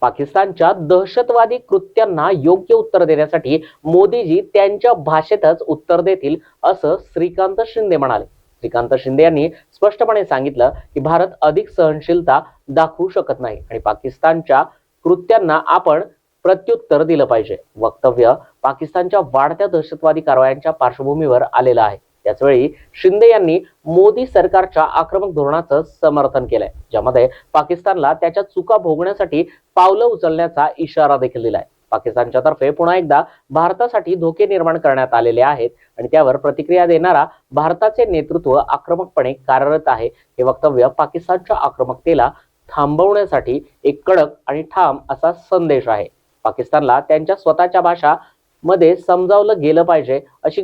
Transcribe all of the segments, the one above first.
पाकिस्तानच्या दहशतवादी कृत्यांना योग्य उत्तर देण्यासाठी मोदीजी त्यांच्या भाषेतच उत्तर देतील असं श्रीकांत शिंदे म्हणाले. श्रीकांत शिंदे यांनी स्पष्टपणे सांगितलं की भारत अधिक सहनशीलता दाखवू शकत नाही आणि पाकिस्तानच्या कृत्यांना आपण प्रत्युत्तर दिलं पाहिजे. वक्तव्य पाकिस्तानच्या वाढत्या दहशतवादी कारवायांच्या पार्श्वभूमीवर आलेलं आहे. त्याचवेळी शिंदे यांनी मोदी सरकारच्या आक्रमक धोरणाचं समर्थन केलंय ज्यामध्ये पाकिस्तानला त्याच्या चुका भोगण्यासाठी पावलं उचलण्याचा इशारा देखील दिलाय. पाकिस्तानच्या तर्फे पुन्हा एकदा भारतासाठी धोके निर्माण करण्यात आलेले आहेत आणि त्यावर प्रतिक्रिया देणारा भारताचे नेतृत्व आक्रमकपणे कार्यरत आहे. हे वक्तव्य पाकिस्तानच्या आक्रमकतेला थांबवण्यासाठी एक कडक आणि ठाम असा संदेश आहे. पाकिस्तानला त्यांच्या स्वतःच्या भाषा मध्ये समजावलं गेलं पाहिजे अशी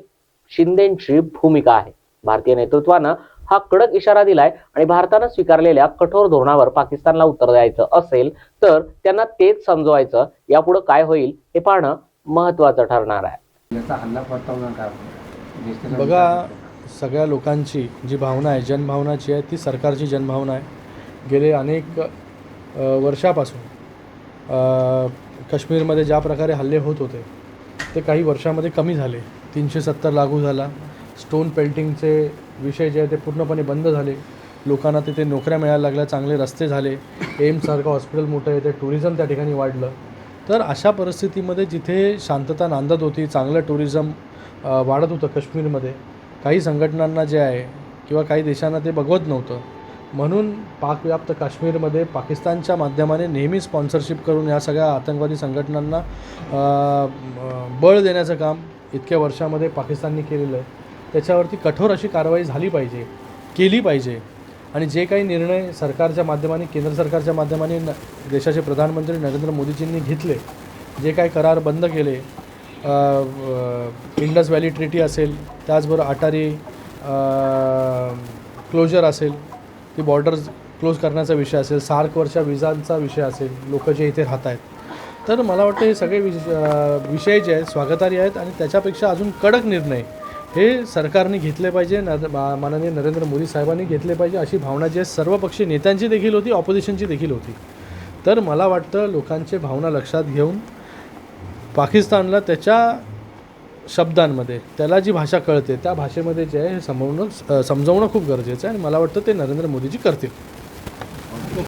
शिंदेची भूमिका आहे. भारतीय नेतृत्वानं हा कडक इशारा दिलाय आणि भारतानं स्वीकारलेल्या कठोर धोरणावर पाकिस्तानला उत्तर द्यायचं असेल तर त्यांना तेच समजवायचं यापुढे काय होईल हे पाहणं महत्वाचं ठरणार आहे. बघा सगळ्या लोकांची जी भावना आहे जनभावनाची आहे ती सरकारची जनभावना आहे. गेले अनेक वर्षापासून अ, काश्मीरमध्ये ज्या प्रकारे हल्ले होत होते ते काही वर्षामध्ये कमी झाले. तीनशे सत्तर लागू झाला. स्टोन पेंटिंगचे विषय जे आहे ते पूर्णपणे बंद झाले. लोकांना तिथे नोकऱ्या मिळायला लागल्या चांगले रस्ते झाले. एम्ससारखं हॉस्पिटल मोठं आहे ते टुरिझम त्या ठिकाणी वाढलं. तर अशा परिस्थितीमध्ये जिथे शांतता नांदत होती चांगलं टुरिझम वाढत होतं काश्मीरमध्ये काही संघटनांना जे आहे किंवा काही देशांना ते बघवत नव्हतं. म्हणून पाकव्याप्त काश्मीरमध्ये पाकिस्तानच्या माध्यमाने नेहमी स्पॉन्सरशिप करून या सगळ्या आतंकवादी संघटनांना बळ देण्याचं काम इतक्या वर्षामध्ये पाकिस्तानने केलेलं आहे. त्याच्यावरती कठोर अशी कारवाई झाली पाहिजे केली पाहिजे. आणि जे काही निर्णय सरकारच्या माध्यमाने केंद्र सरकारच्या माध्यमाने न देशाचे प्रधानमंत्री नरेंद्र मोदीजींनी घेतले जे काही करार बंद केले इंडस व्हॅली ट्रिटी असेल त्याचबरोबर अटारी क्लोजर असेल ती बॉर्डर्स क्लोज करण्याचा विषय असेल सार्कवरच्या विजांचा विषय असेल लोक जे इथे राहत आहेत तर मला वाटतं हे सगळे विष विषय जे आहेत स्वागतार्ह आहेत आणि त्याच्यापेक्षा अजून कडक निर्णय हे सरकारने घेतले पाहिजे नर माननीय नरेंद्र मोदी साहेबांनी घेतले पाहिजे अशी भावना जी आहे सर्वपक्षीय नेत्यांची देखील होती ऑपोजिशनची देखील होती. तर मला वाटतं लोकांचे भावना लक्षात घेऊन पाकिस्तानला त्याच्या शब्दांमध्ये त्याला जी भाषा कळते त्या भाषेमध्ये जे आहे हे समवणं समजवणं खूप गरजेचं आहे आणि मला वाटतं ते नरेंद्र मोदीजी करतील.